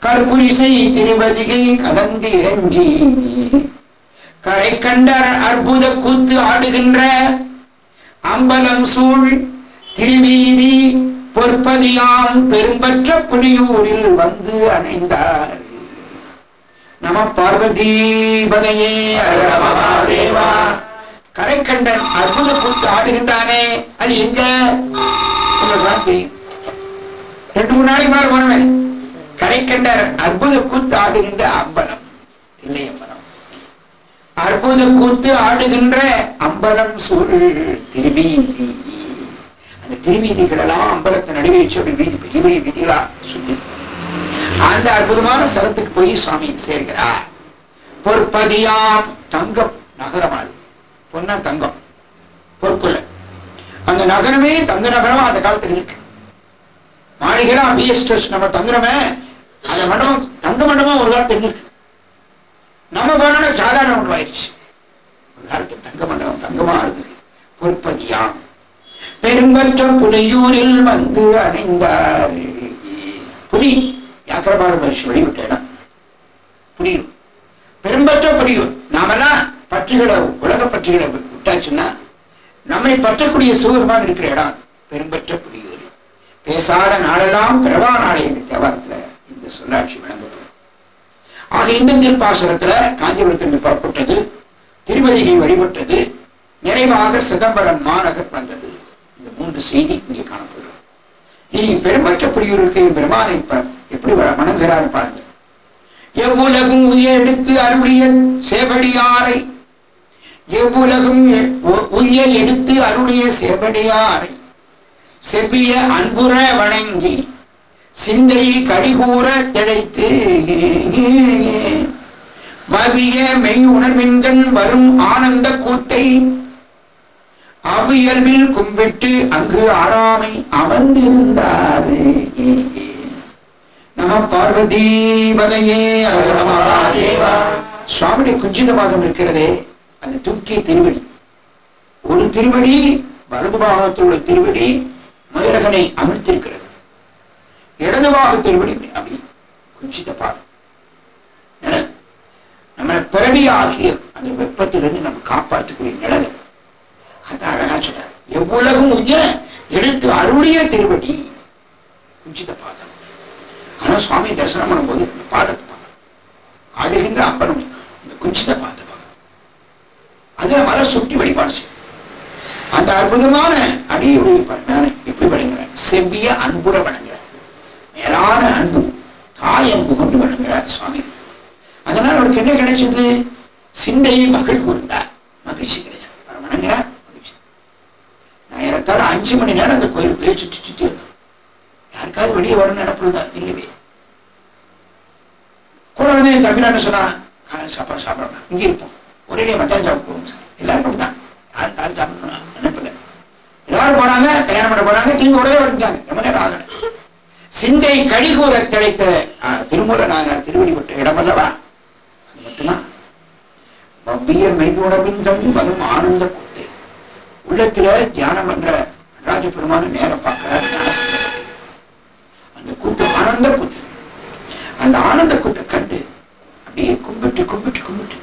கற்புரிசை திருவதிகை கலந்து இறங்கி. கரை கண்டர் அற்புத கூத்து ஆடுகின்ற அம்பலம் சூழ் திருவீதி பொற்பதியாம் பெரும்பற்ற புலியூரில் வந்து அணைந்தார். நம பார்வதி பகையே அழகரமகாதேவா கரைக்கண்டன் அற்புத கூத்து ஆடுகின்றானே அது எங்க? தெரியும் ரெண்டு மூணு நாளைக்கு மேல போனவன். கரைக்கண்டர் அற்புத கூத்து ஆடுகின்ற அம்பலம். இல்லை அம்பலம். அற்புத கூத்து ஆடுகின்ற அம்பலம் சூழ் திருவீதி. அந்த திருவீதிகள் எல்லாம் அம்பலத்தை நடுவே சொல்லி வீதி பெரிய பெரிய வீதிகளா சுத்தி. அந்த அற்புதமான ஸ்தலத்துக்கு போய் சுவாமி சேர்கிறார். பொற்பதியாம் தங்கம் நகரம் அது. பொன்னா தங்கம். பொற்குல அந்த நகரமே தங்க நகரமா அந்த காலத்துல இருக்கு. மாளிகைலாம் பிஎஸ்டஸ் நம்ம தங்குறோமே அந்த மண்டபம் தங்க மண்டபம் ஒரு காலத்தில் இருந்திருக்கு. நம்ம போனோட சாதாரண மண்டபம் ஆயிடுச்சு. ஒரு காலத்தில் தங்க மண்டபம் தங்கமா இருந்திருக்கு. பொற்பதியாம் பெரும்பற்ற புலியூரில் வந்து அடைந்தார் புலி யாக்கிரபால மகிழ்ச்சி வழிபட்ட இடம். புரியும் பெரும்பற்ற புலியூர். நாமெல்லாம் பற்றுகளை உலக பற்றுகளை விட்டாச்சுன்னா நம்மை பற்றக்கூடிய சுகமாக இருக்கிற இடம் அது. பெரும்பற்ற புலியூர். பேசாத நாளெல்லாம் பிரபா நாளை என்ற தேவாரத்துல இந்த சொல்லாட்சி விளங்கப்படும் ஆக இந்த திருப்பாசுரத்துல காஞ்சிபுரத்திற்கு புறப்பட்டது திருவதிகை வழிபட்டது நிறைவாக சிதம்பரம் மாநகர் வந்தது. இந்த மூன்று செய்தி இங்கே காணப்படும். இனி பெருமற்ற புரியூருக்கு பெருமானை எப்படி வணங்குகிறார் பாருங்க எவ்வுலகும் எடுத்து அருளிய சேவடியாரை எவ்வுலகும் உய எடுத்து அருளிய செவடியாரை செவ்விய அன்புற வணங்கி சிந்தை கடிகூற திளைத்து பவிய மெய் உணர்வின்கண் வரும் ஆனந்த கூத்தை அவ்வியல்பில் கும்பிட்டு அங்கு ஆறாமை அமர்ந்திருந்தார். நம பார்வதி பதையே தேவா சுவாமியுடைய குஞ்சித பாதம் இருக்கிறதே அந்த தூக்கிய திருவடி. ஒரு திருவடி வலது பாகத்தில் உள்ள திருவடி மதுரகனை அமர்த்திருக்கிறது. இடது பாக அப்படி குஞ்சித்த பாதம் நம்ம பிறவி ஆகிய அந்த வெப்பத்திலிருந்து நம்ம காப்பாற்றக்கூடிய நிழல். அது. அழகா சொன்னார் எவ்வுலகும் உய்ய எடுத்து அருளிய திருவடி. குஞ்சித பாதம் ஆனா சுவாமி தரிசனம் பண்ணும்போது இந்த பாதத்தை பார்க்கணும் ஆடுகின்ற அப்பனும் இந்த குஞ்சித பாதத்தை பார்க்கணும் அதுல மலர் சுட்டி வழிபாடு செய்யும் அந்த அற்புதமான அடியுடைய பரமையான எப்படி வழங்குறேன் செவ்விய அன்புற வழங்க மேலான அன்பு தாய் அன்பு கொண்டு வணங்குறார் சுவாமி. அதனால் அவருக்கு என்ன கிடைச்சது? சிந்தையை மகள் கூர்ந்தார். மகிழ்ச்சி கிடைச்சது. அவர் வணங்குறார் மகிழ்ச்சி. நான் ஏறத்தாழ அஞ்சு மணி நேரம் அந்த கோயிலுக்குள்ளே சுற்றி சுற்றி வந்தோம். யாருக்காவது வெளியே வரணும்னு நினைப்பிருந்தா இல்லவே. கூட வந்து என் தம்பி சொன்னா? காலை சாப்பாடு சாப்பிடணும் இங்கே இருப்போம். ஒரே மத்தியானம் சாப்பிடுவோம் சார். எல்லாருக்கும் தான் யாரும் காலை சாப்பிடணும் நினைப்பில்லை எல்லாரும் போனாங்க கல்யாணம் பண்ண போனாங்க திரும்ப உடனே வந்துட்டாங்க ரொம்ப நேரம் ஆகணும் சிந்தை கழிகூற திளைத்த ஆஹ், திருமூல நாயனார் திருவடிப்பட்ட இடமல்லவா? அது மட்டுமா? பவ்விய மெய்யுணவின் வரும் ஆனந்த குத்தை. உள்ளத்துல தியானம் பண்ற ராஜபெருமான நேரம் பார்க்கிறார் அந்த கூத்து ஆனந்த கூத்து. அந்த ஆனந்த கூத்தை கண்டு அப்படியே கும்பிட்டு கும்பிட்டு கும்பிட்டு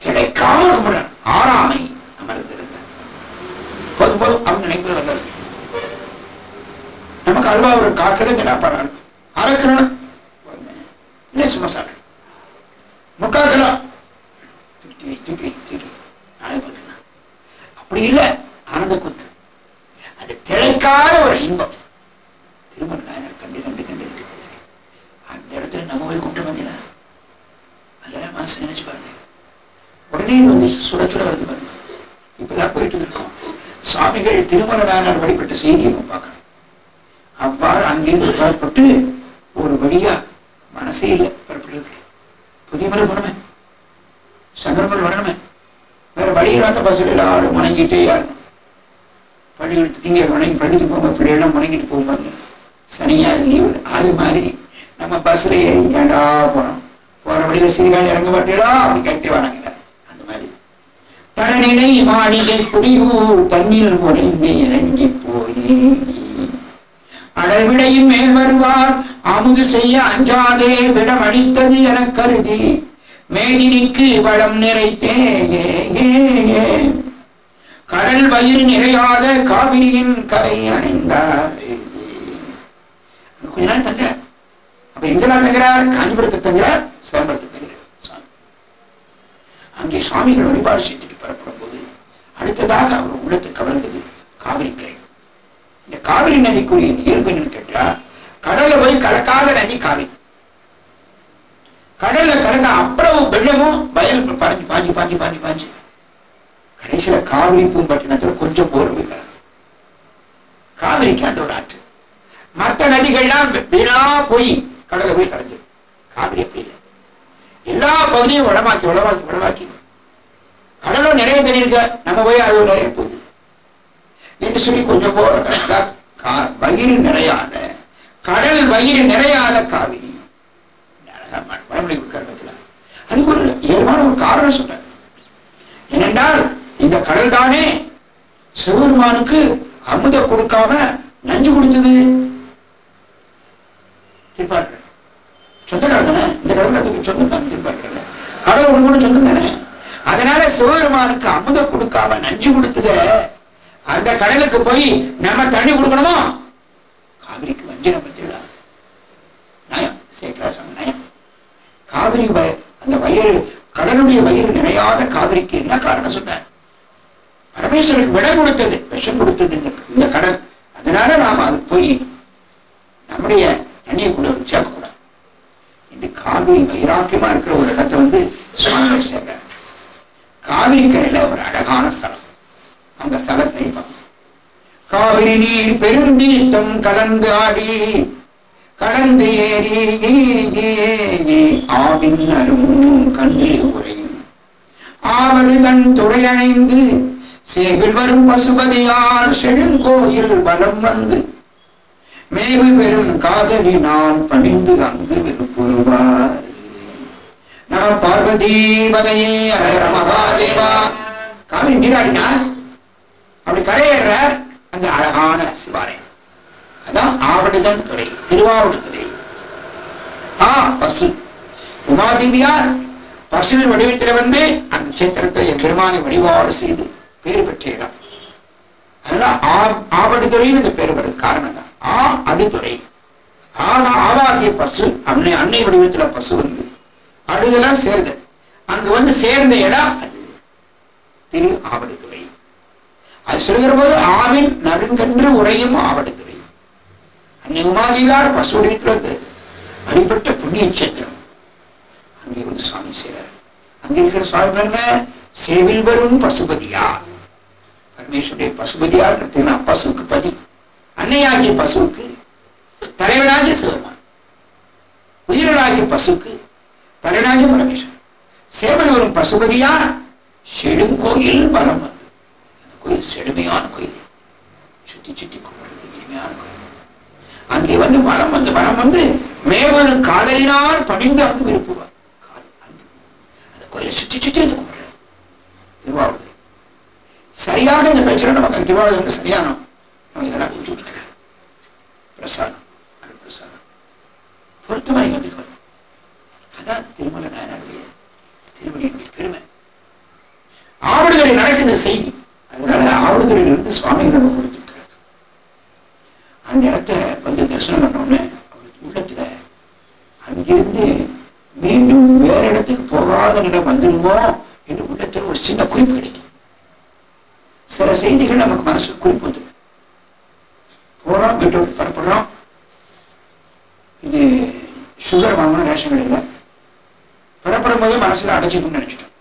கிடைக்காம கும்பிட ஆறாமை அமர்ந்திருந்தார். போதும் போதும் அவன் நினைப்பது வந்தது நமக்கு அல்வா ஒரு காக்கதை திடாப்பாரா இருக்கும். அரைக்கணும் போதுமே. இல்லை சும்மா சாப்பிடு. முக்கால் கிலோ தூக்கி தூக்கி தூக்கி நாளை பார்த்துக்கலாம். அப்படி இல்லை ஆனந்த குத்து. அது திளைக்காத ஒரு இன்பம். திருமண நாயனர் கண்டு கண்டு கண்டு கண்டு அந்த இடத்துல நம்ம போய் கொண்டு வந்தீங்கன்னா அதெல்லாம் மனசு நினைச்சு பாருங்க. உடனே இது வந்து சுட சுட வருது பாருங்க. இப்பதான் போயிட்டு இருக்கோம் சுவாமிகள் திருமண நாயனர் வழிபட்ட செய்தியை பார்க்கணும் அவ்வாறு அங்கிருந்து புறப்பட்டு ஒரு வழியா மனசே இல்லை புறப்படுறதுக்கு புதிய மலை போனமே சங்கரங்கள் வரணுமே வேற வழியில் அந்த பஸ்ஸில் எல்லாரும் முணங்கிட்டே யாரும் பள்ளிக்கூடத்து திங்க வணங்கி பள்ளிக்கு போங்க பிள்ளைகள்லாம் முணங்கிட்டு போகும்போது சனியா லீவு அது மாதிரி நம்ம பஸ்ஸில் ஏறி ஏண்டா போனோம் போற வழியில அப்படி கட்டி வணங்கின. அந்த மாதிரி. பழனினை மாளிகை புரியூர் தண்ணீர் முறைந்து இறங்கி போய் அடல் மேல் வருவார் அமுது செய்ய அஞ்சாதே விடம் அளித்தது என கருதி மேதினிக்கு வளம் நிறைத்தே கடல் வயிறு நிறையாத காவிரியின் கரை அடைந்தார். கொஞ்ச நாள் தங்குறார். அப்ப எங்கெல்லாம் தங்குறார்? காஞ்சிபுரத்தில் தங்குறார் சிதம்பரத்தில் அங்கே சுவாமிகள் வழிபாடு செஞ்சுட்டு புறப்படும் போது அடுத்ததாக அவர் உள்ளத்தை கவர்ந்தது காவிரிக்கரை. இந்த காவிரி நதிக்குரிய இயல்பு கேட்டால் கேட்டா போய் கலக்காத நதி காவிரி. கடல்ல கலந்த அவ்வளவு வெள்ளமும் வயல் பாஞ்சு பாஞ்சு பாஞ்சு பாஞ்சு பாஞ்சு. கடைசியில காவிரி பூம்பட்டினத்துல கொஞ்சம் போர் போய் காவிரிக்கு அதோட ஆற்று. மற்ற நதிகள்லாம் வீணா போய் கடலை போய் கலந்துடும் காவிரி அப்படி இல்லை. எல்லா பகுதியும் வளமாக்கி வளமாக்கி வளமாக்கி. கடலும் நிறைய தண்ணி இருக்க நம்ம போய் அது நிறைய போகுது என்று சொல்லி கொஞ்சம் கா- வயிறு நிறையாத கடல் வயிறு நிறையாத காவிரி. அழகா ம- அதுக்கு ஒரு இயல்பான ஒரு காரணம் சொன்னார் ஏனென்றால் இந்த கடல் தானே சிவபெருமானுக்கு அமுத கொடுக்காம நஞ்சு கொடுத்தது. திருப்பார்கள். சொந்த கடல் தானே? இந்த கடல் அதுக்கு சொந்தம் தானே திருப்பார்கள். கடல் ஒன்று கூட சொந்தம் தானே? அதனால சிவபெருமானுக்கு அமுத கொடுக்காம நஞ்சு கொடுத்தத அந்த கடலுக்கு போய் நம்ம தண்ணி கொடுக்கணுமா? காவிரிக்கு வஞ்சனம் பற்றிடா. நயம் சேக்கரா சொன்ன நயம். காவிரி அந்த வயிறு கடலுடைய வயிறு நிறையாத காவிரிக்கு என்ன காரணம் சொன்னார்? பரமேஸ்வருக்கு விடம் கொடுத்தது விஷம் கொடுத்தது இந்த இந்த கடல். அதனால நாம் அது போய் நம்முடைய தண்ணியை கூட சேர்க்கக்கூடாது. இந்த காவிரி வைராக்கியமா இருக்கிற ஒரு இடத்தை வந்து சுவாமி சேர்க்கிறார். காவிரிக்கரையில் ஒரு அழகான ஸ்தலம். அந்த ஸ்தலத்தை காவிரி நீர் பெருந்தீர்த்தம் கலந்து ஆடி கடந்து ஏறி ஏ, ஆவின் அருமும் கண்ணில் உரையும் ஆவடு தன் துறையணைந்து சேவில் வரும் பசுபதியார் செழுங்கோயில் வலம் வந்து மேவு பெரும் காதலினால் பணிந்து அங்கு விருப்புருவார் நம பார்வதி பதையே அரகர மகாதேவா. காவிரி நீராடினா அப்படி கரையேற அங்க அழகான சிவாலயம் அதான் ஆவடுதன் துறை திருவாவடுதுறை ஆ பசு. உமாதேவியார் பசுவின் வடிவத்தில் வந்து அந்த கஷேத்திரத்தை என் பெருமானை வழிபாடு செய்து பேர் பெற்ற இடம். அதனால ஆ- இந்த பேர் வருது காரணம் தான் ஆ அடுதுறை ஆக ஆவாகிய பசு அன்னை அன்னை வடிவத்துல பசு வந்து அடுதெல்லாம் சேருது. அங்க வந்து சேர்ந்த இடம் அது. திரு ஆவடுத்துறை அது சொல்கிற போது ஆவின் நறுங்கன்று உரையும் ஆவடுத்துறை அன்னை பசு வந்து வழிபட்ட புண்ணிய கஷேத்திரம் அங்கே வந்து சுவாமி செய்கிறார் அங்கே இருக்கிற சுவாமி பாருங்க சேவில் வரும் பசுபதியா. பரமேஸ்வருடைய பசுபதியா இருக்கிறதுனா பசுவுக்கு பதி. அன்னையாகிய பசுவுக்கு தலைவனாகிய சிவருமான் உயிரலாகிய பசுக்கு தலைவனாகிய பரமேஸ்வரன். சேவன் வரும் பசுபதியார் செழுங்கோயில் வரம் வந்து அந்த கோயில் செழுமையான கோயில். சுத்தி சுத்தி கும்பிடுறது இனிமையான கோயில். அங்கே வந்து வளம் வந்து வளம் வந்து மேவனும் காதலினால் பணிந்து அங்கு. விருப்புவார் அந்த கோயிலை சுற்றி சுற்றி வந்து கும்பிடுறார். திருவாவூர். சரியாக இந்த பிரச்சனை நமக்கு திருவாவூர் வந்து சரியானோம் நம்ம இதெல்லாம் கொடுத்துட்டு பிரசாதம். பிரசாதம். பொருத்தமாக எங்களுக்கு அதுதான் திருமல நாயனாருடைய திருமணியினுடைய பெருமை. ஆவடுதுறை நடக்குது செய்தி அதனால ஆவடுதுறையில் இருந்து சுவாமிகள் நம்ம கொடுத்துருக்கிறார் அந்த இடத்த வந்து தரிசனம் பண்ணோன்னு அவருக்கு உள்ளத்துல அங்கிருந்து மீண்டும் வேற இடத்துக்கு போகாத நிலை வந்துருமோ என்று உள்ளத்துல ஒரு சின்ன குறிப்பு கிடைக்கும். சில செய்திகள் நமக்கு மனசுக்கு குறிப்பு வந்து போகிறோம் வீட்டை விட்டு இது சுகர் வாங்கணும் ரேஷன் கடையில் மனசுல அடைச்சிக்கணும்னு நினைச்சிட்டோம்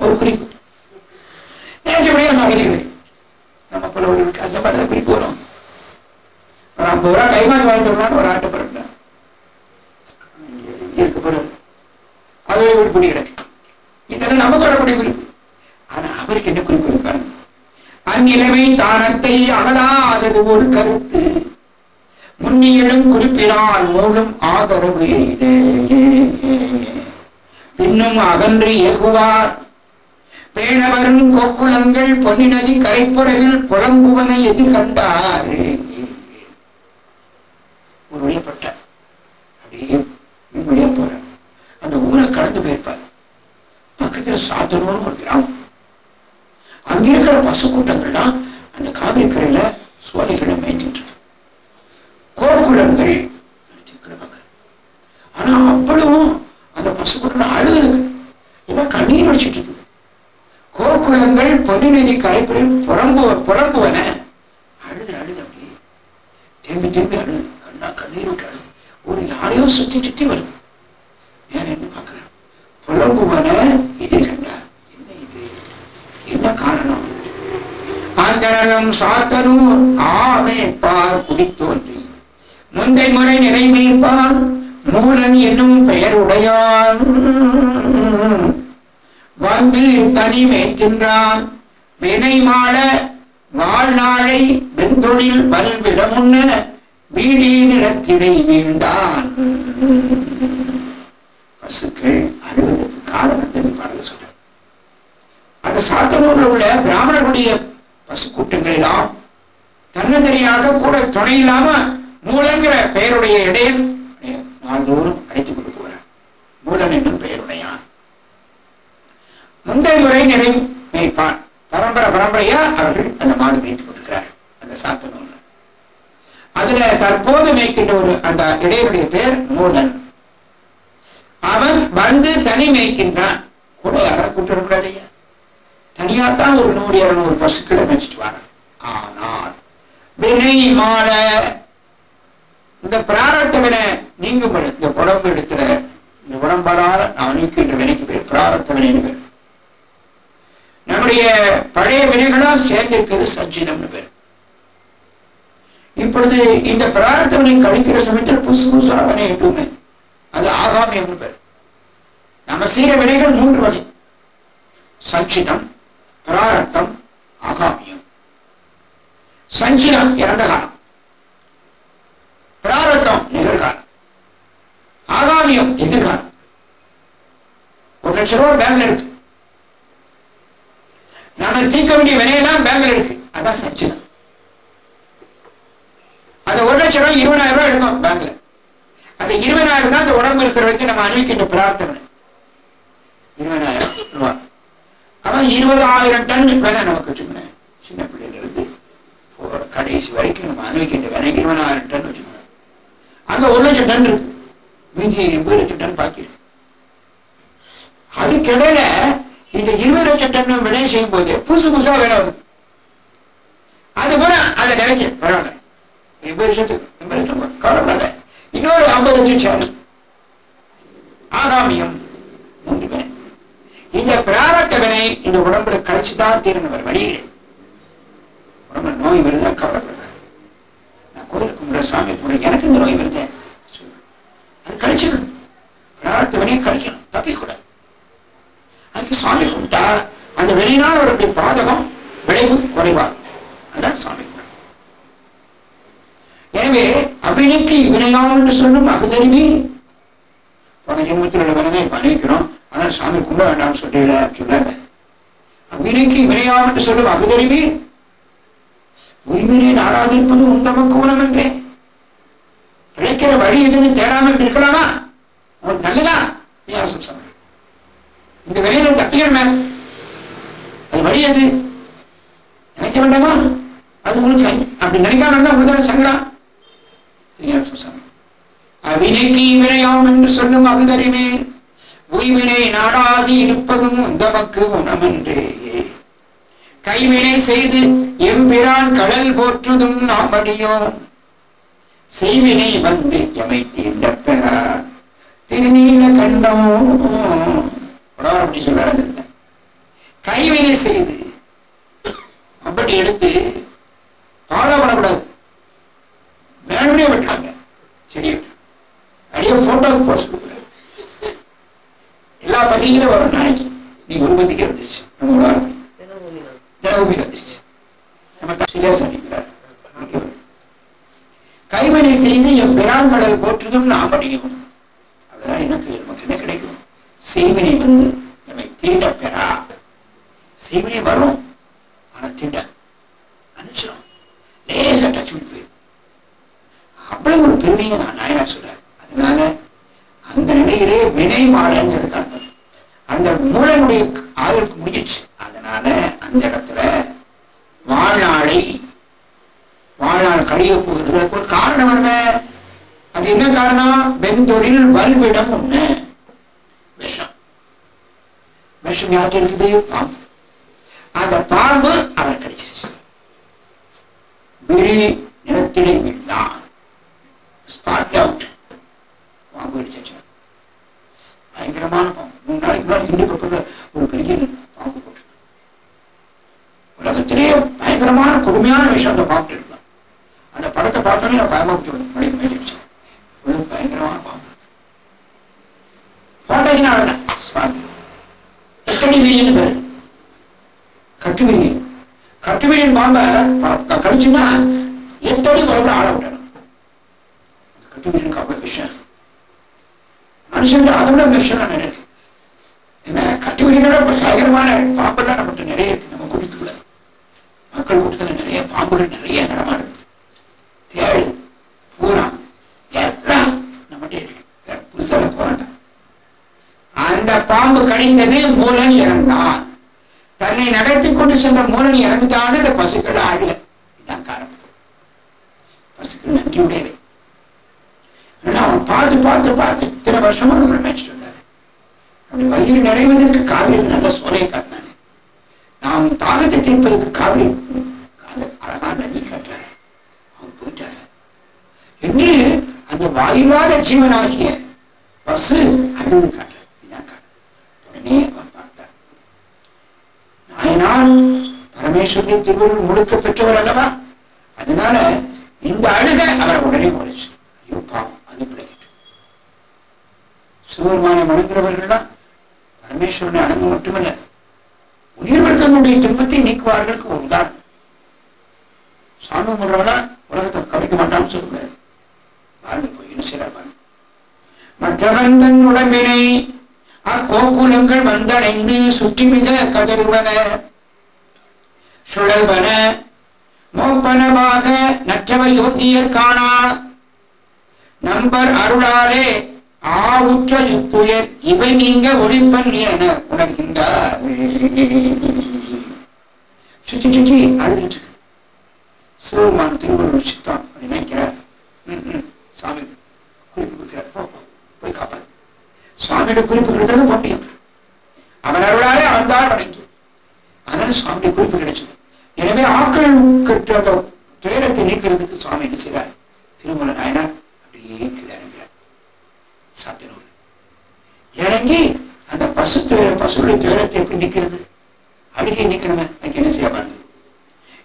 ஒரு குறிப்பு நினைச்சபடியே அந்த அடைச்சி நம்ம பல ஒரு அந்த மாதிரி குறிப்பு வரும் ஒரு ஐம்பது ரூபா கைமாத்து வாங்கிட்டு வரலான்னு ஒரு ஆட்டை பிறகு இருக்க பிறகு அதுவே ஒரு குறி கிடக்கு இதெல்லாம் நமக்கு வரக்கூடிய குறிப்பு ஆனா அவருக்கு என்ன குறிப்பு இருக்காங்க அந்நிலைமை தானத்தை அகலாதது ஒரு கருத்து முன்னியலும் குறிப்பினால் மூலம் ஆதரவு எனினும் அகன்று இயகுவார் பேணவரும் கோக்குலங்கள் பொன்னி நதி கரைப்புறவில் புலம்புவனை எதிர்கண்டார் ஒரு வழியப்பட்டார் அப்படியே வெளியே அந்த ஊரை கடந்து போயிருப்பார். பக்கத்தில் சாத்தனூர்னு ஒரு கிராமம். அங்கே இருக்கிற பசு கூட்டங்கள்லாம் அந்த காவிரி கரையில சோலைகளை யாரையோ வருது. நேரம் என்ன பார்க்கிறேன். புலம்புவன எதிர்கண்டார் என்ன இது? என்ன காரணம்? ஆந்தனகம் சாத்தனூர் ஆமேப்பார் குடித்தோன்றி. முந்தை முறை நிறைமைப்பான் மூலன் என்னும் பெயர் உடையான். வந்து தனி மேய்க்கின்றான். வினை மாள வாழ்நாளை வெந்தொழில் வல்விடமுன்ன வீடி நிலத்திடை வீழ்ந்தான். பசுக்கள் அழுவதற்கு காரணத்தை பாடல சொல்ற அந்த சாத்தனூர்ல உள்ள பிராமணர்களுடைய பசு கூட்டங்களெல்லாம் தன்னந்தனியாக கூட துணை இல்லாம மூலங்கிற பெயருடைய இடையில் நாள்தோறும் அழைத்துக் கொண்டு போறார். மூலன் என்னும் பெயருடையான். முந்தைய முறை நிறை மேய்ப்பான் பரம்பரை பரம்பரையா அவர்கள் அந்த மாடு மேய்த்துக் கொண்டிருக்கிறார் அந்த சாத்தனூர்ல அதுல தற்போது மேய்க்கின்ற ஒரு அந்த இடையருடைய பெயர் மூலன். அவன் வந்து தனி மேய்க்கின்றான். கூட யாராவது கூட்டு வரக்கூடாது தனியா தனியாத்தான் ஒரு நூறு இருநூறு பசுக்களை மேய்ச்சிட்டு வரான். ஆனால் வினை மால இந்த பிராரத்தவன நீங்கும் இந்த உடம்பு எடுக்கிற இந்த உடம்பாலால் நான் நீக்கின்ற வினைக்கு பேர் பிராரத்தவனின் பேர். நம்முடைய பழைய வினைகளா சேர்ந்திருக்கிறது சஞ்சிதம்னு பேர். இப்பொழுது இந்த பிராரத்தவனை கழிக்கிற சமயத்தில் புதுசு புதுசாக வினை எட்டுமே. அது என்று பேர். நம்ம செய்கிற வினைகள் மூன்று வகை. சஞ்சிதம் பிராரத்தம் ஆகாமியம். சஞ்சிதம் இறந்த காலம். பிராரத்தம் நிகழ்காலம் ஆகாமியம் எதிர்காலம். ஒரு லட்சம் ரூபாய் பேங்க்ல இருக்கு. நாம தீர்க்க வேண்டிய வினையெல்லாம் பேங்க்ல இருக்கு. அதான் சஞ்சிதம். அந்த ஒரு லட்சம் ரூபாய் இருபதாயிரம் ரூபாய் எடுக்கும் பேங்க்ல. அந்த இருபதாயிரம் தான் அந்த உடம்பு இருக்கிற வரைக்கும் நம்ம அணிவிக்கின்ற பிரார்த்தனை. இருபதாயிரம் ரூபாய். அவன் இருபதாயிரம் டன் வேணா நமக்கு வச்சுக்கணும் சின்ன பிள்ளையில இருந்து போற கடைசி வரைக்கும் நம்ம அணிவிக்கின்ற வேணா இருபதாயிரம் டன் வச்சுக்கணும். அங்க ஒரு லட்சம் டன் இருக்கு. மீதி எண்பது லட்சம் டன் பாக்கி இருக்கு. அதுக்கிடையில இந்த இருபது லட்சம் டன் வினை செய்யும் போது புதுசு புதுசா வேலை வருது அது போல அதை நினைக்க பரவாயில்ல. எண்பது லட்சத்துக்கு கவலைப்படாத இன்னொரு ஐம்பது லட்சம் சேரு ஆகாமியம் மூன்று பேர். இந்த பிராணத்தவனை இந்த உடம்புல கழிச்சுதான் தீரணும் வேற உடம்புல நோய் வருதுன்னா கவலைப்படுறேன் நான் கோயிலுக்கு கும்பிட சாமி கும்பிட எனக்கு இந்த நோய் வருது அது கழிச்சிடணும் பிராரத்தவனையும் கழிக்கணும் தப்பிக்கூடாது அதுக்கு சாமி கும்பிட்டா அந்த வெளியினால் அவருடைய பாதகம் விளைவு குறைவாகும். அதான் சாமி. எனவே அபினைக்கு வினையாம் என்று சொல்லும் அகுதறிவி பல ஜென்மத்தில் வரதை பண்ணிக்கிறோம் ஆனால் சாமி கும்பிட வேண்டாம்னு சொல்லல சொல்லாத அபினைக்கு வினையாம் என்று சொல்லும் அகுதறிவி உரிமையை நாடாதிருப்பது உந்தமக்கு ஊனம் என்றே. பிழைக்கிற வழி எதுவும் தேடாமல் இருக்கலாமா? உங்களுக்கு நல்லதா? வியாசம் சொல்ல இந்த வினையில தப்பிக்கணுமே அது வழி எது? நினைக்க வேண்டாமா? அது உங்களுக்கு அப்படி நினைக்காம இருந்தா உங்களுக்கு தானே சங்கடம்? அவினைக்கு வினையாம் என்று சொல்லும் அகுதறிவே உய்வினை நாடாது இருப்பதும் உந்தமக்கு உணமன்றே. கைவினை செய்து எம்பிரான் கடல் போற்றுதும் நாம் செய்வினை வந்து எமை தீண்ட பெறார் திருநீல கண்டம். அப்படி சொல்றாரு கைவினை செய்து அப்படி எடுத்து பாடப்படக்கூடாது வேணும்னே விட்டாங்க செடி விட்டு அப்படியே போட்டோக்கு போஸ்ட் கொடுக்குறாரு எல்லா பத்திரிகையிலும் வரும் நாளைக்கு நீ ஒரு பத்திரிகை வந்துருச்சு நம்ம ஒரு ஆள் தினபூமி வந்துருச்சு நம்ம தப்பிலே சந்திக்கிறார் கைவினை செய்து என் பிரான்கடல் போற்றுதும் நாம் அடியும் அவ்வளவுதான் எனக்கு நமக்கு என்ன கிடைக்கும் செய்வினை வந்து நம்மை தீண்ட பெறா செய்வினை வரும் ஆனா தீண்டாது அனுப்பிச்சிடும் லேசா டச் பண்ணி போயிடும் அவ்வளவு ஒரு பெருமையை நான் நாயனா சொல்றார் அதனால அந்த நிலையிலே வினை மாறங்கிறது அர்த்தம் அந்த மூலனுடைய ஆதலுக்கு முடிஞ்சிச்சு அதனால அந்த இடத்துல வாழ்நாளை வாழ்நாள் கழிய போகிறது அதுக்கு என்ன காரணம்? வெண்தொழில் வல்விடம் ஒண்ணு விஷம். விஷம் யாருக்கு இருக்குது? பாம்பு. அந்த பாம்பு அவர் கடிச்சிருச்சு விழி நிலத்திலே விழுந்தான் ஸ்பாட் அவுட் பாம்பு கடிச்சிருச்சு பயங்கரமான பாம்பு மூணு நாளைக்கு முன்னாடி கிண்டி பக்கத்துல ஒரு பெரிய பாம்பு போட்டு உலகத்திலேயே பயங்கரமான கொடுமையான விஷயம் அந்த பாம்பு இருக்கலாம் அந்த படத்தை பார்த்தோன்னே நான் பயமாப்பிட்டு மழை மேடிச்சு இவ்வளவு பயங்கரமான பாம்பு இருக்கு போட்டதுன்னு அவ்வளவுதான் சுவாமி எத்தனை வீரியன் பேர் கட்டு வீரியன் கட்டு வீரியன் பாம்பை ப- க- கடிச்சுன்னா எட்டடி குழம்பு ஆள விடணும் அந்த கட்டு வீரியனுக்கு அவ்வளவு விஷயம் மனுஷன் அதை விட விஷயம் நிறைய இருக்கு என்ன கட்டு பயங்கரமான பாம்பெல்லாம் நம்மகிட்ட நிறைய இருக்கு. நம்ம குடித்துக்குள்ள மக்கள் கூட்டத்துல நிறைய பாம்புகள் நிறைய நடமாடுது தேடு பூரா எல்லாம் நம்மகிட்ட இருக்கு. வேற புதுசாக அந்த பாம்பு கடித்தது மூலன் இறந்தான். தன்னை நடத்தி கொண்டு சென்ற மூலன் இறந்துட்டான்னு இந்த பசுக்கள் இதுதான் காரணம். பசுக்கள் நன்றியுடையவை அவன் பார்த்து பார்த்து பார்த்து இத்தனை வருஷமா நம்ம மேய்ச்சிட்டு வந்தாரு அப்படி வயிறு நிறைவதற்கு காவிரி நல்ல சோலையை காட்டினாரு நாம் தாகத்தை தீர்ப்பதற்கு காவிரி அந்த அழகான நதி காட்டுறாரு அவர் போயிட்டாரு. என்று அந்த வாயுவாத ஜீவனாகிய பசு அழுது காட்டுறது உடனே அவர் பார்த்தார் நாயனார் பரமேஸ்வரின் திருவருள் முழுக்க பெற்றவர் அல்லவா? அதனால இந்த அழுக அவரை உடனே குறைச்சு ஐயோ பாவம் அது பிழைக்கட்டும். சிவபெருமானை வணங்குறவர்கள்லாம் பரமேஸ்வரனை அணுக மட்டுமல்ல உயிர்கள் தன்னுடைய துன்பத்தை நீக்குவார்களுக்கு ஒரு உதாரணம் சாமி கும்பிடுறவனா உலகத்தை கவிக்க மாட்டான்னு சொல்ல பாருங்க போய் என்ன மற்றவன் தன் உடம்பினை அக்கோக்குலங்கள் வந்தடைந்து சுற்றி மிக கதறுவன சுழல்வன மோப்பனமாக நற்றவை யோகியர் காணா. நம்பர் அருளாலே ஆவுற்ற இத்துயர் இவை நீங்க ஒழிப்பன் என உணர்கின்றார் சுற்றி சுற்றி அழுதுட்டு இருக்கு. சிவபெருமான் திருவள்ளுவர் சித்தான் நினைக்கிறார். சாமி குறிப்பு கொடுக்கிறார். போய் காப்பாத்து. சுவாமியோட குறிப்பு கிடைத்தது முடியும் அவன் அருளாலே அவன் தான் வணங்கி அதனால சுவாமியுடைய குறிப்பு கிடைச்சது. எனவே ஆக்கள் கட்டு அந்த துயரத்தை நீக்கிறதுக்கு சுவாமி என்ன செய்கிறார் திருமலை நாயனார் அப்படியே கீழே இறங்குறார் சாத்தினூர் இறங்கி அந்த பசு துயர பசுடைய துயரத்தை எப்படி நிற்கிறது அழுகை நிற்கணுமே அதுக்கு என்ன செய்ய பாருங்க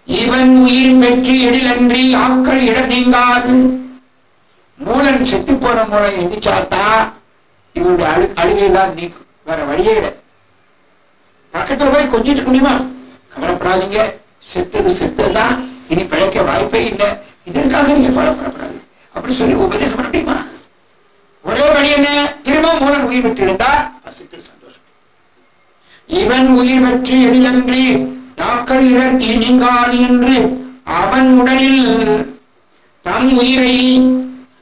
இவன் உயிர் எழிலன்றி ஆக்கள் இடம் நீங்காது. மூலன் செத்து போற மூலம் எந்திரிச்சாத்தா இவனுடைய அழு அழுகையெல்லாம் நீக்கும் வேற வழியே இல்லை. பக்கத்துல போய் கொஞ்சிட்டு இருக்க முடியுமா கவலைப்படாதீங்க. செத்தது செத்ததுதான் இனி பிழைக்க வாய்ப்பே இல்லை. இதற்காக நீங்க கவலைப்படக்கூடாது. அப்படி சொல்லி உபதேசம் பண்ண முடியுமா? ஒரே வழி என்ன? திரும்ப மூலன் உயிர் பெற்று இருந்தா பசுக்கள் சந்தோஷம். இவன் உயிர் பெற்று எழிலன்றி தாக்கள் இழத்தி நீங்காது என்று அவன் உடலில் தம் உயிரை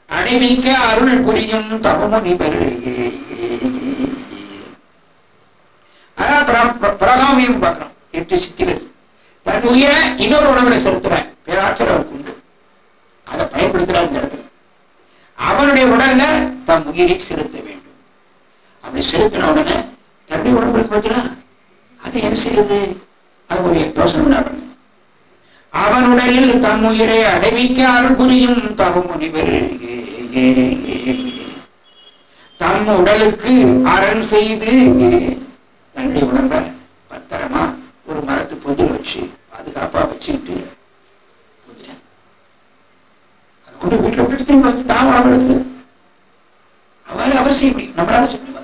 அடைவிக்க அருள் புரியும் தவமுனிவர் அதான் பிர- பிரகாமியம் பார்க்கிறோம் எட்டு சித்திகள். தன் உயிரை இன்னொரு உடம்புல செலுத்துறான் பேராற்றல் அவருக்கு உண்டு. அதை பயன்படுத்துறார் இந்த இடத்துல. அவனுடைய உடல்ல தம் உயிரை செலுத்த வேண்டும். அப்படி செலுத்தின உடனே தன்னுடைய உடம்புக்கு பார்த்தீங்கன்னா அது என்ன செய்யறது அது ஒரு யோசனை பண்ண அவன் உடலில் தம் உயிரை அடைவிக்க அருள் புரியும் தவம் முனிவர். தம் உடலுக்கு அரண் செய்து தன்னுடைய உடம்ப பத்திரமா ஒரு மரத்து பொது வச்சு பாதுகாப்பா வச்சுக்கிட்டு அது கொண்டு வீட்டுல விட்டு திரும்பி வந்து தான் உடம்பு எடுக்குது அவர் செய்ய முடியும். நம்மளால செய்ய முடியுமா?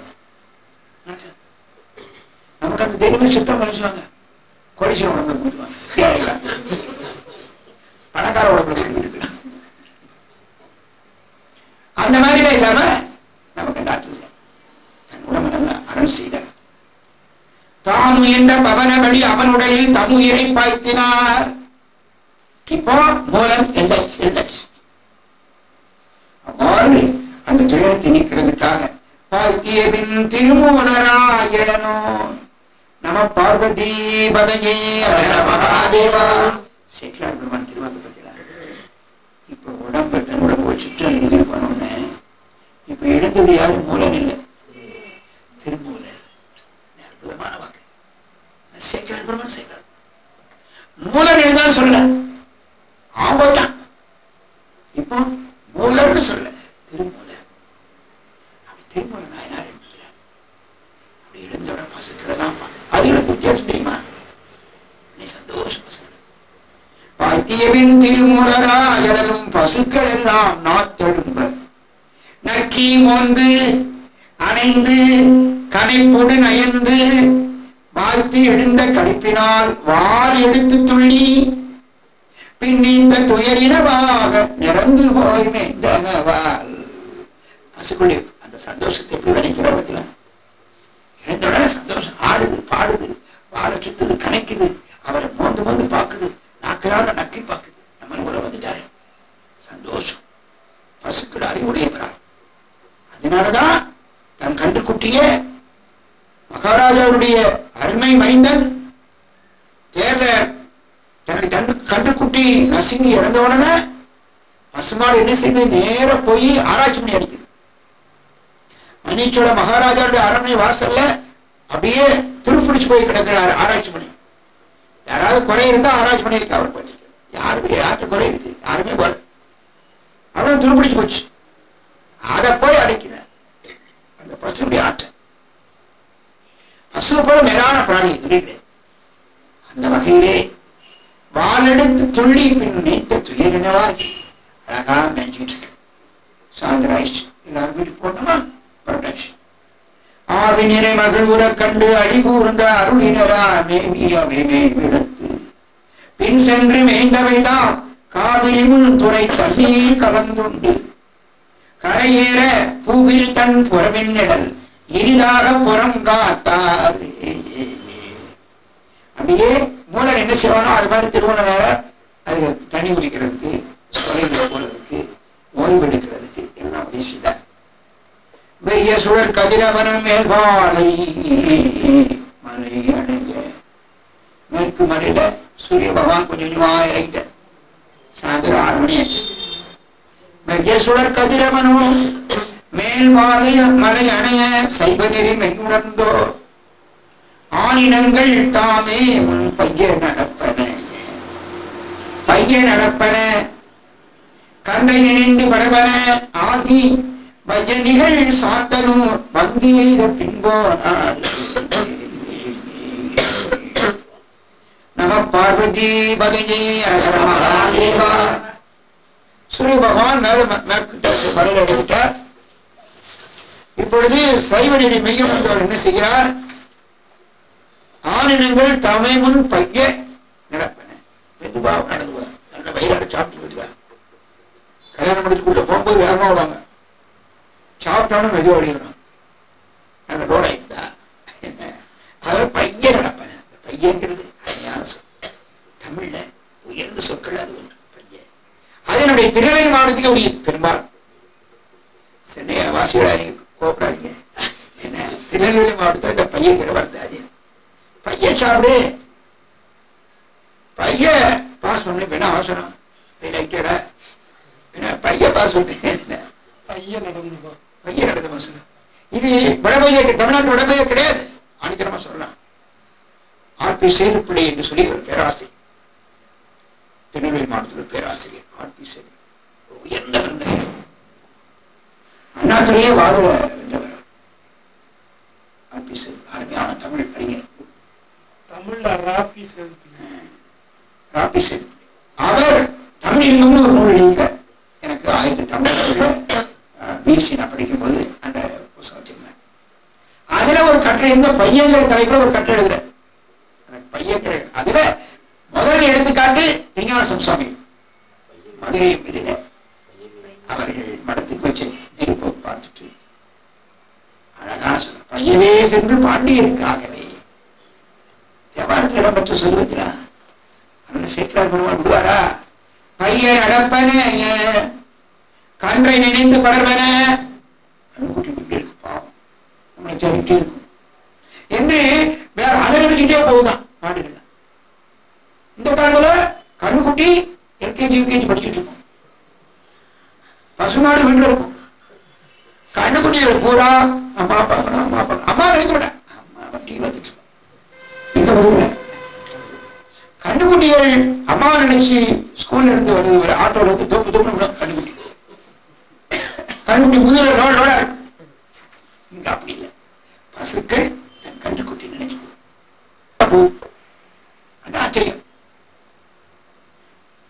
நமக்கு அந்த தெய்வமே சுத்தம் நினைச்சுவாங்க கோடீஸ்வரன் உடம்புல போயிடுவாங்க ஏழைலாம் பணக்கார உடம்புல போயிட்டு அந்த மாதிரிலாம் இல்லாம நமக்கு அந்த ஆற்றல் இல்லை. தன் உடம்பை நல்லா அரண் செய்தார் தாமு என்ற பவனபடி அவனுடைய தமுயிரை பாய்த்தினார் இப்போ மூலம் எந்திரிச்சு எந்திரிச்சு அவ்வாறு அந்த துயரத்தை நீக்கிறதுக்காக பாய்த்தியவின் திருமூலராயணனோ நம பார்வதி பதையே மகாதேவா. சேக்கலார் பெருமான் திருவாக்கு பத்தினார். இப்போ உடம்பு தன் உடம்பு வச்சுட்டு அழுகிட்டு போனோடனே கொடுத்தது யாரு? மூலன் இல்லை திருமூலர் அற்புதமான வாக்கு சேக்கலார் பெருமான் செய்கிறார் மூலர் எழுதான்னு சொல்லல. ஆகட்டான் இப்போ மூலர்னு சொல்ல திருமூலர். அப்படி திருமூலர் நாயனார் எழுதுகிறார் அப்படி எழுந்தோட பசுக்கிறதெல்லாம் அதுகளுக்கு வித்தியாசம் தெரியுமா? நீ சந்தோஷம் பசுக்கிறது பாத்தியவின் திருமூலராயலும் பசுக்கள் எல்லாம் நாத்தெடும்ப. நக்கி மோந்து அணைந்து கனைப்போடு நயந்து வார் எடுத்து துள்ளி. பின்னிந்த துயரினவாக நிறந்து போயுமே தனவால் பசுக்குள்ளே அந்த சந்தோஷத்தை எப்படி நினைக்கிற வைக்கலாம் சந்தோஷம் ஆடுது பாடுது வாழை சுத்துது கணக்குது அவரை மோந்து மோந்து பார்க்குது நாக்களால நக்கி பார்க்குது. நம்ம கூட வந்துட்டாரு. சந்தோஷம். பசுக்கள் அறிவுடைய அதனாலதான் தன் கண்டுக்குட்டிய மகாராஜாவுடைய அருமை மைந்தன் தேர்ல தன்னுடைய கண்டு கண்டுக்குட்டி இறந்த உடனே பசுமாடு என்ன செய்து? நேர போய் ஆராய்ச்சி பண்ணி அடிக்குது மணிச்சோட மகாராஜாவுடைய அரண்மனை வாசல்ல அப்படியே துருப்பிடிச்சு போய் கிடக்கிறார் ஆராய்ச்சி பண்ணி. யாராவது குறை இருந்தா ஆராய்ச்சி பண்ணியிருக்கா அவர் கொஞ்சம் யாருமே யார்கிட்ட குறை இருக்கு? யாருமே போல. அவன் துருப்பிடிச்சு போச்சு. அதை போய் அடைக்குது. அந்த பசுடைய ஆட்டை பசுவை போல மேலான பிராணி துணிடு அந்த வகையிலே வாளெடுத்து துள்ளி பின் நீத்த துயரினவாகி அழகா நினைச்சிட்டு இருக்கு சாயந்தரம் ஆயிடுச்சு. எல்லாரும் வீட்டுக்கு போட்டோமா புரட்டாச்சு ஆவினரை மகிழ்வுற கண்டு அழிகூர்ந்த அருளினரா மேவிய விடுத்து. பின் சென்று மேய்ந்தவைதான் காவிரி முன் துறை தண்ணீர் கலந்துண்டு. கரையேற பூவில் தன் புறவின் நிழல் இனிதாக புறம் காத்தார். அப்படியே மூலர் என்ன செய்வானோ அது மாதிரி திருமண அது தண்ணி குடிக்கிறதுக்கு தொலைவில் போறதுக்கு ஓய்வு எடுக்கிறதுக்கு எல்லாம் உதவி செய்தார் வெய்ய சுழற் கதிரவனம் மேல்பாலை மலை அடைஞ்ச மேற்கு மலையில சூரிய பகவான் கொஞ்சம் கொஞ்சமா இறங்கிட்ட சாயந்தரம் ஆறு மணி ஆச்சு. வெய்ய சுழற் கதிரவனும் மேல்பாலை மலை அணைய சைபநெறி மெய்யுணர்ந்தோர். ஆனினங்கள் தாமே முன் பைய நடப்பன. பைய நடப்பன. கண்டை நினைந்து படவன ஆகி பஜனிகள் சாத்தனூர் வங்கி எய்த பின்போனார். நம பார்வதி பகஜி அரகர மகாதேவா சூரிய பகவான் மேல மேற்கிட்ட மலையில எடுத்துட்டார் இப்பொழுது சைவனடி மெய்யம் என்ன செய்கிறார்? ஆனினங்கள் தமை முன் பைய நடப்பன. மெதுவாக நடந்துவார் நல்ல வயிறாறு சாப்பிட்டு விடுவார் கல்யாணம் பண்ணிட்டு போகும்போது வேகமாக விடுவாங்க சாப்பிட்டாலும் மெதுவாக ஓடிடணும். அந்த ரோட என்ன? அவர் பைய நடப்பன. பையங்கிறது அருமையான சொல். தமிழ்ல உயர்ந்த சொற்கள் அது ஒன்று பைய. அதனுடைய திருநெல்வேலி மாவட்டத்துக்கு அப்படி பெரும்பாலும். சென்னை வாசிகளாக நீங்க கோப்படாதீங்க என்ன? திருநெல்வேலி மாவட்டத்தில் இந்த பையங்கிற வார்த்தை அது. சாப்பிடு. பைய பாஸ் பண்ணு என்ன அவசரம். லைட்டடா என்ன பைய பாஸ் பண்ணு. பையன் நடந்து பையன் நடந்த அவசரம் இது வடபைய தமிழ்நாட்டு வடபைய கிடையாது. ஆணித்தரமா சொல்லலாம் ஆர்பி சேதுப்பிள்ளை என்று சொல்லி ஒரு பேராசிரியர். திருநெல்வேலி மாவட்டத்தில் பேராசிரியர் ஆர்பி சேது ஒரு உயர்ந்த விருந்தினர் அண்ணாத்துறையே வென்றவர் ஆர்பி சேது அருமையான தமிழ் அறிஞர். தமிழ்ல ராப்பி செலுத்தி ராபி சேது அவர் தமிழில் ஒரு நூல் எழுதிக்க எனக்கு ஆயிரத்தி தமிழ் பிசி நான் படிக்கும்போது அந்த புத்தகம் வச்சிருந்தேன். அதுல ஒரு கட்டுரை இருந்த பையங்கிற தலைப்புல ஒரு கட்டுரை எழுதுறேன். எனக்கு பையங்கிற அதுல முதல் எடுத்துக்காட்டு திருஞான சுவாமி. மதுரை இதில் அவர்கள் மடத்துக்கு வச்சு நெருப்பை பார்த்துட்டு அழகா சொல்ல பையவே சென்று பாண்டியருக்காக பையன் நடப்பன கன்றை நினைந்து படர்வன. கண்ணுக்குட்டி பாவம். நம்மளை தேடிட்டே இருக்கும் என்று வேற அதை நினைச்சுட்டே போகுதான் பாடுகள் இந்த காலத்துல கண்ணுக்குட்டி எல்கேஜி யூகேஜி படிச்சுட்டு இருக்கும் பசுமாடு வீட்டுல இருக்கும் கண்ணுக்குட்டி கண்ணுக்குட்டிகள் பூரா அம்மா பார்க்கணும் அம்மா பார்க்கணும் அம்மா நினைக்க மாட்டேன் அம்மா வண்டி வந்துட்டு எங்க போகல கண்ணுக்குட்டிகள் அம்மா நினைச்சு ஸ்கூல்ல இருந்து வருது ஒரு ஆட்டோல இருந்து தோப்பு தோப்பு விடும் கண்ணுக்குட்டி கண்ணுக்குட்டி முதல்ல ரோட ரோட இங்க அப்படி இல்லை பசுக்கள் தன் கண்ணுக்குட்டி நினைச்சு போகுது அது ஆச்சரியம்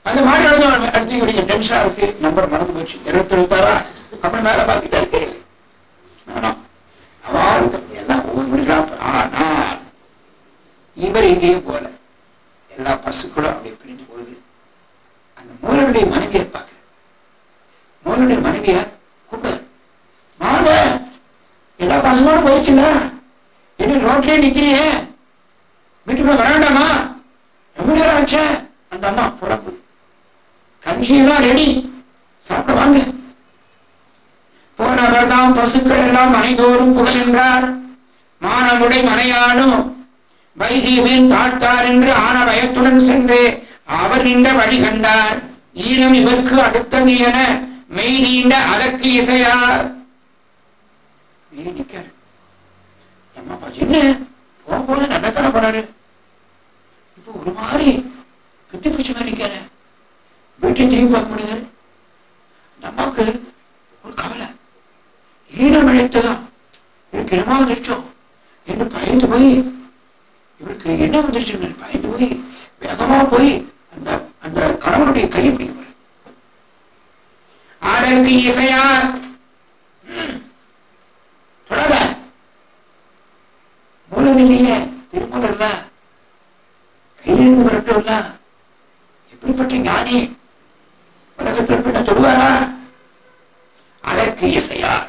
அந்த மாடு எழுதும் அடுத்து இப்படி இருக்கு. நம்பர் மறந்து போச்சு. இருபத்தி இருப்பாரா அப்புறம் மேல பார்த்துட்டா இருக்கு நானும் அவள் எல்லாம் ஒவ்வொரு ஆனால் இவர் எங்கேயும் போல எல்லா பசுக்களும் அப்படி பிரிஞ்சு போகுது அந்த மூலனுடைய மனைவியை பார்க்கிறேன் மூலனுடைய மனைவியை கூப்பிடுது மாத எல்லா பசுமாடும் போயிடுச்சுல என்ன ரோட்லயே நிக்கிறியே வீட்டுக்குள்ள வர வேண்டாமா ரொம்ப நேரம் ஆச்சே அந்த அம்மா புறப்பு கஞ்சியெல்லாம் ரெடி சாப்பிட வாங்க போனவர் தான் பசுக்கள் எல்லாம் மனைதோறும் புகழ்கின்றார் மானமுடை மனையானும் வைகீவின் தாழ்த்தார் என்று ஆன பயத்துடன் சென்று அவர் நின்ற வழி ஈனம் ஈரம் இவருக்கு அடுத்தது என மெய் நீண்ட அதற்கு இசையார். மெய் நிக்காரு. என்ன போகும்போது நல்லத்தனை போனாரு இப்போ ஒரு மாதிரி பித்தி பிடிச்ச மாதிரி நிக்காரு. வீட்டை திரும்பி பார்க்க முடியுது. இந்த அம்மாவுக்கு ஒரு கவலை. ஈனம் இழைத்ததான் எனக்கு என்னமா வந்துருச்சோம் என்று பயந்து போய் இவருக்கு என்ன வந்துருச்சு பயந்து போய் வேகமா போய் அந்த அந்த கடவுளுடைய கை பிடிக்கிறார் அதற்கு இசையார் தொடர தொடாத. மூலம் இல்லையே திருமூலர்ல கையிலிருந்து வரட்டும்ல எப்படிப்பட்ட ஞானி? உலகத்தில் பின்ன தொடுவாரா? அதற்கு இசையார்